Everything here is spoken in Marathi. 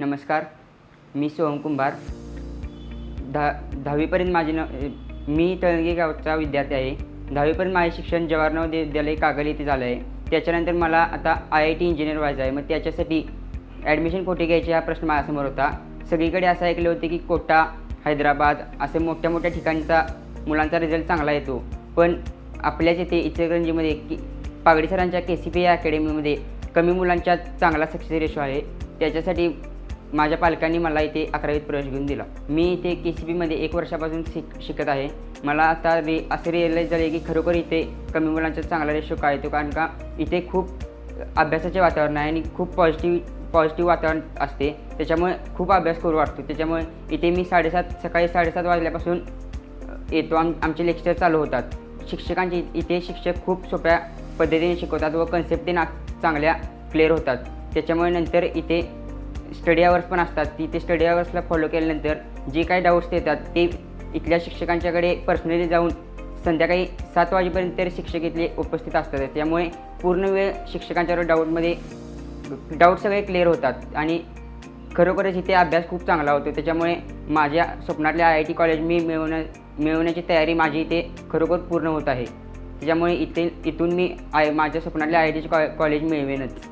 नमस्कार मी सोहम कुंभार. दहा दहावीपर्यंत माझे न मी तळंगे गावचा विद्यार्थी आहे. दहावीपर्यंत माझे शिक्षण जवाहर नवोदय विद्यालय कागल येथे झालं आहे. त्याच्यानंतर मला आता आय आय टी इंजिनियर व्हायचं आहे. मग त्याच्यासाठी ॲडमिशन कुठे घ्यायचे हा प्रश्न माझ्यासमोर होता. सगळीकडे असं ऐकले होते की कोटा हैदराबाद असे मोठ्या मोठ्या ठिकाणचा मुलांचा रिझल्ट चांगला येतो. पण आपल्याच इथे इचलकरंजीमध्ये की पागडी सरांच्या के सी पी या अकॅडमीमध्ये कमी मुलांच्या चांगला सक्सेस रेशो आहे. त्याच्यासाठी माझ्या पालकांनी मला इथे अकरावीत प्रवेश घेऊन दिला. मी इथे के सी बीमध्ये एक वर्षापासून शिक शिकत आहे. मला आता रे असं रिअलाईज झाले की खरोखर इथे कमी मुलांचा चांगला रेशो काय येतो कारण का इथे खूप अभ्यासाचे वातावरण आहे आणि खूप पॉझिटिव्ह पॉझिटिव्ह वातावरण असते. त्याच्यामुळे खूप अभ्यास करू वाटतो. त्याच्यामुळे इथे मी साडेसात सकाळी साडेसात वाजल्यापासून येतो आम आमचे लेक्चर चालू होतात. शिक्षकांचे इथे शिक्षक खूप सोप्या पद्धतीने शिकवतात व कन्सेप्ट ना चांगल्या क्लिअर होतात. त्याच्यामुळे नंतर इथे स्टडी आवर्स पण असतात. तिथे स्टडी आवर्सला फॉलो केल्यानंतर जे काही डाऊट्स येतात ते इथल्या शिक्षकांच्याकडे पर्सनली जाऊन संध्याकाळी सात वाजेपर्यंत तरी शिक्षक इथले उपस्थित असतात. त्यामुळे पूर्ण वेळ शिक्षकांच्यावर डाऊटमध्ये डाऊट सगळे क्लिअर होतात. आणि खरोखरच इथे अभ्यास खूप चांगला होतो. त्याच्यामुळे माझ्या स्वप्नातल्या आय आय टी कॉलेज मी मिळवण्या मिळवण्याची तयारी माझी इथे खरोखर पूर्ण होत आहे. त्याच्यामुळे इथे इथून मी आय माझ्या स्वप्नातल्या आय आय टीचे कॉ कॉलेज मिळवेनच.